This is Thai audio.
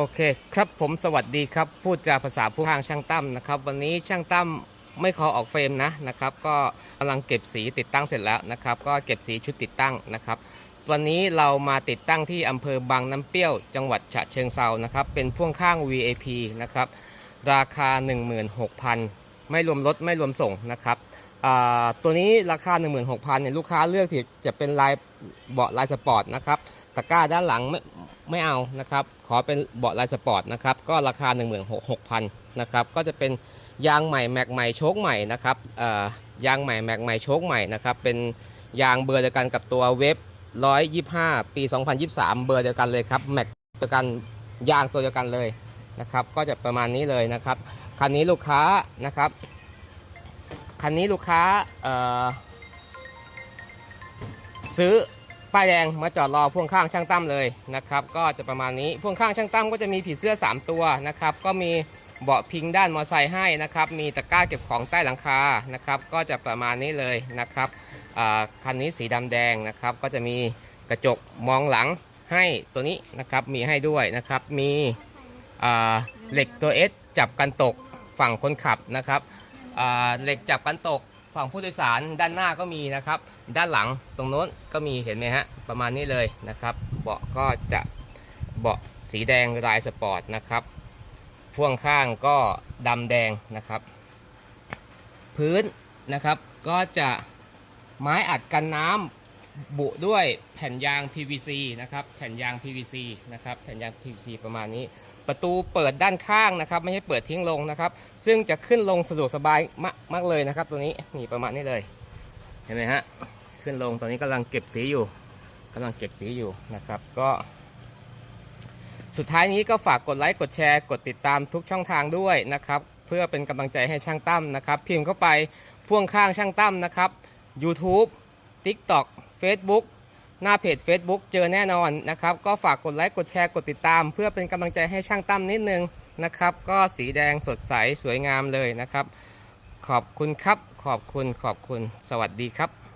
โอเคครับผมสวัสดีครับ พูดจาภาษาผู้ทางช่างตั้มนะครับ วันนี้ช่างตั้มไม่ขอออกเฟรมนะนะครับ ก็กำลังเก็บสีติดตั้งเสร็จแล้วนะครับ ก็เก็บสีชุดติดตั้งนะครับ วันนี้เรามาติดตั้งที่อำเภอบางน้ำเปรี้ยว จังหวัดฉะเชิงเซานะครับ เป็นพ่วงข้าง VAP นะครับราคา 16,000 ไม่รวมรถไม่รวมส่งนะครับตัวนี้ราคา 16,000เนี่ยลูกค้าเลือกที่จะเป็นลายเบาะลายสปอร์ตนะครับตะกร้าด้านหลังไม่ไม่เอานะครับ ขอเป็นเบาะลายสปอร์ตนะครับก็ราคา 16,000นะครับก็จะเป็นยางใหม่แม็กใหม่โชคใหม่นะครับยางใหม่แม็กใหม่โชคใหม่นะครับเป็นยางเบอร์เดียวกันกับตัวเว็บ 125 ปี 2023 เบอร์เดียวกันเลยครับแม็กเดียวกันยางตัวเดียวกันเลยนะครับก็จะประมาณนี้เลยนะครับคันนี้ลูกค้านะครับคันนี้ลูกค้าซื้อ ป้ายแดงมาจอดรอพ่วงข้างช่างตั้มเลยนะครับ ก็จะประมาณนี้พ่วงข้างช่างตั้มก็จะมีผีเสื้อ 3 ตัวนะครับ ก็มีเบาะพิงด้านมอไซค์ให้นะครับ มีตะกร้าเก็บของใต้หลังคานะครับ ก็จะประมาณนี้เลยนะครับคันนี้สีดำแดงนะครับ ก็จะมีกระจกมองหลังให้ตัวนี้นะครับ มีให้ด้วยนะครับ มีเหล็กตัว S จับกันตกฝั่งคนขับนะครับเหล็กจับกันตก ฝั่งผู้โดยสารด้านหน้าก็มีนะครับ ด้านหลังตรงโน้นก็มีเห็นไหมฮะประมาณนี้เลยนะครับ เบาะก็จะเบาะสีแดงลายสปอร์ตนะครับพ่วงข้างก็ดำแดงนะครับ พื้นนะครับก็จะไม้อัดกันน้ำ บุด้วยแผ่นยาง PVC นะครับ แผ่นยาง PVC นะครับ แผ่นยาง PVC ประมาณนี้ ประตูเปิดด้านข้างนะครับ ไม่ใช่เปิดทิ้งลงนะครับ ซึ่งจะขึ้นลงสะดวกสบายมากมากเลยนะครับ ตัวนี้นี่ประมาณนี้เลย เห็นไหมฮะ ขึ้นลงตอนนี้กำลังเก็บสีอยู่กำลังเก็บสีอยู่นะครับ ก็ สุดท้ายนี้ก็ฝากกดไลค์ กดแชร์ กดติดตามทุกช่องทางด้วยนะครับ เพื่อเป็นกำลังใจให้ช่างตั้มนะครับ พิมพ์เข้าไปพ่วงข้างช่างตั้มนะครับ YouTube TikTok Facebook หน้าเพจ Facebook เจอแน่นอนนะครับ ก็ฝากกดไลค์กดแชร์กดติดตาม เพื่อเป็นกำลังใจให้ช่างตั้มนิดนึงนะครับ ก็สีแดงสดใสสวยงามเลยนะครับ ขอบคุณครับ ขอบคุณขอบคุณสวัสดีครับ